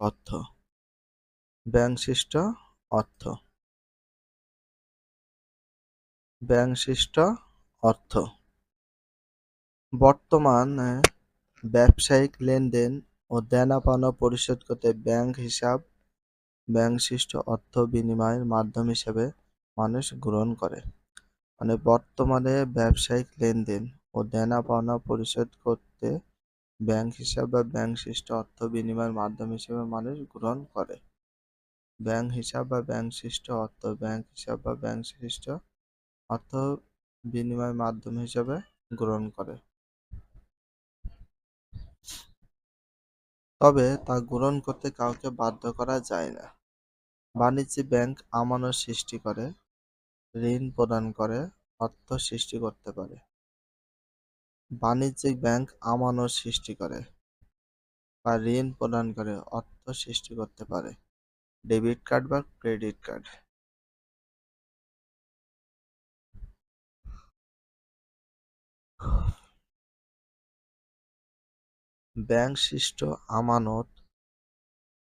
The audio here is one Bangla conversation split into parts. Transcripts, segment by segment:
অর্থ। ব্যাংশিষ্ট অর্থ। ব্যাংশিষ্ট অর্থ। বর্তমানে ব্যবসায়িক লেনদেন ও দেনা-পাওনা পরিশোধ করতে ব্যাংক হিসাব ব্যাংশিষ্ট অর্থ বিনিময়ের মাধ্যম হিসেবে মানুষ গ্রহণ করে। মানে বর্তমানে ব্যবসায়িক লেনদেন ও দেনা-পাওনা পরিশোধ করতে ব্যাংক হিসাব বা ব্যাংশিষ্ট অর্থ বিনিময়ের মাধ্যম হিসেবে মানুষ গ্রহণ করে। ব্যাংক হিসাব বা ব্যাংশিষ্ট অর্থ, ব্যাংক হিসাব বা ব্যাংশিষ্ট অর্থ বিনিময় মাধ্যম হিসেবে গ্রহণ করে। তবে তা গ্রহণ করতে কাউকে বাধ্য করা যায় না। বাণিজ্যিক ব্যাংক আমানত সৃষ্টি করে, ঋণ প্রদান করে, অর্থ সৃষ্টি করতে পারে। বাণিজ্যিক ব্যাংক আমানত সৃষ্টি করে বা ঋণ প্রদান করে, অর্থ সৃষ্টি করতে পারে। ডেবিট কার্ড বা ক্রেডিট কার্ড। ব্যাংকশিষ্ট আমানত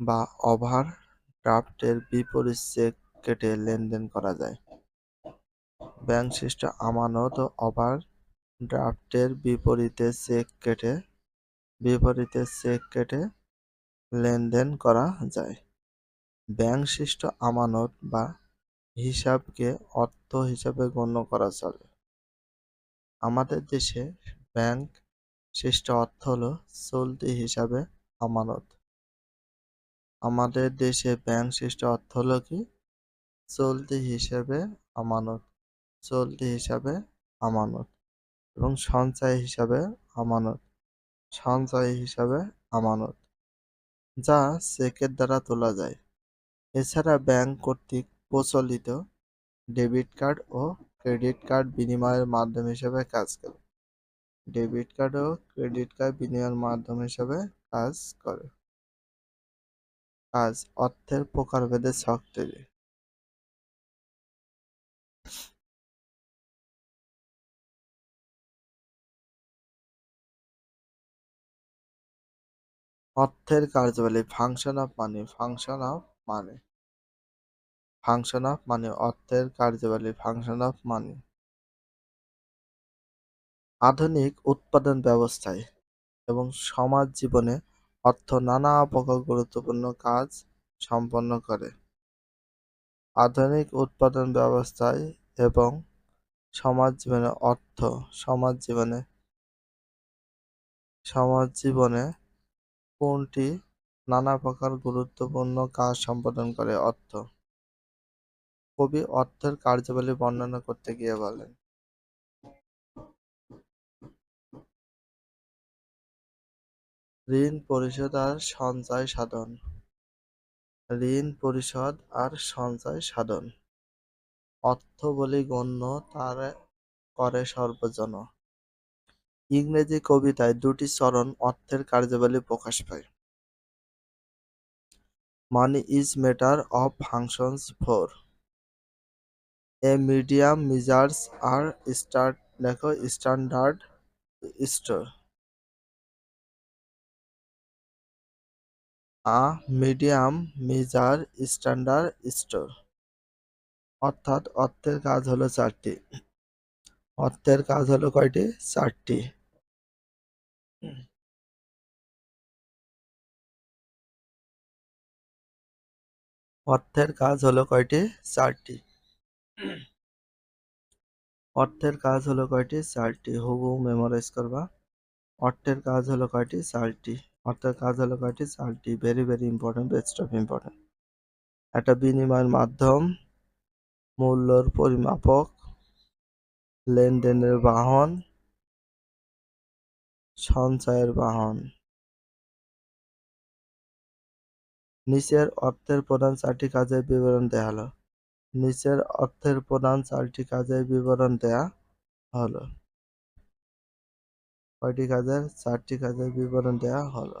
বা ওভার ড্রাফটের বিপরীত চেক কেটে লেনদেন করা যায়। ব্যাংকশিষ্ট আমানত ও ওভার ড্রাফটের বিপরীতে চেক কেটে, বিপরীতে চেক কেটে লেনদেন করা যায়। ব্যাংকশিষ্ট আমানত বা হিসাবকে অর্থ হিসাবে গণ্য করা চলে। আমাদের দেশে ব্যাংক সৃষ্ট অর্থ হলো চলতি হিসাবে আমানত। আমাদের দেশে ব্যাংক সৃষ্ট অর্থ হলো কি? চলতি হিসাবে আমানত। চলতি হিসাবে আমানত। এবং সঞ্চয় হিসাবে আমানত। সঞ্চয় হিসাবে আমানত, যা চেকের দ্বারা তোলা যায়। এছাড়া ব্যাংক কর্তৃক প্রচলিত ডেবিট কার্ড ও ক্রেডিট কার্ড বিনিময়ের মাধ্যম হিসেবে কাজ করে। ডেবিট কার্ড ও ক্রেডিট কার্ড বিনিময়ের মাধ্যম হিসেবে কাজ করে। কাজ অর্থের প্রকারভেদে ছক তৈরি। অর্থের কার্যাবলী function of money function of money function of money অর্থের কার্যাবলী ফাংশন অফ মানি আধুনিক উৎপাদন ব্যবস্থায় এবং সমাজ জীবনে অর্থ নানা প্রকার গুরুত্বপূর্ণ কাজ সম্পন্ন করে। আধুনিক উৎপাদন ব্যবস্থায় এবং সমাজ জীবনে অর্থ, সমাজ জীবনে সমাজ জীবনে কোনটি নানা প্রকার গুরুত্বপূর্ণ কাজ সম্পাদন করে? অর্থ। কবি অর্থের কার্যাবলী বর্ণনা করতে গিয়ে বলেন। ঋণ পরিশোধ আর সঞ্চয় সাধন। ঋণ পরিশোধ আর সঞ্চয় সাধন। অর্থ বলি গণ্য, তার করে সর্বজন। ইংরেজি কবিতায় দুটি চরণ অর্থের কার্যাবলী প্রকাশ পায়। Money is matter of functions for a medium measures R start দেখো standard store a medium measure standard store অর্থাৎ অর্থের কাজ হলো চারটি। অর্থের কাজ হলো কয়টি? চারটি। অর্থের কাজ হলো কয়টি? চারটি। অর্থের কাজ হলো কয়টি? চারটি। হুবহু মেমোরাইজ করবা। অর্থের কাজ হলো কয়টি? চারটি। অর্থের কাজ হলো কয়টি? চারটি। Very very important best of important একটা বিনিময়ের মাধ্যম মূল্যর পরিমাপক লেনদেনের বাহন সঞ্চয়ের বাহন। নিচের অর্থের প্রধান চারটি কাজের বিবরণ দেয়া হলো। নিচের অর্থের প্রধান চারটি কাজের বিবরণ দেয়া হলো। কয়টি কাজের? চারটি কাজের বিবরণ দেয়া হলো।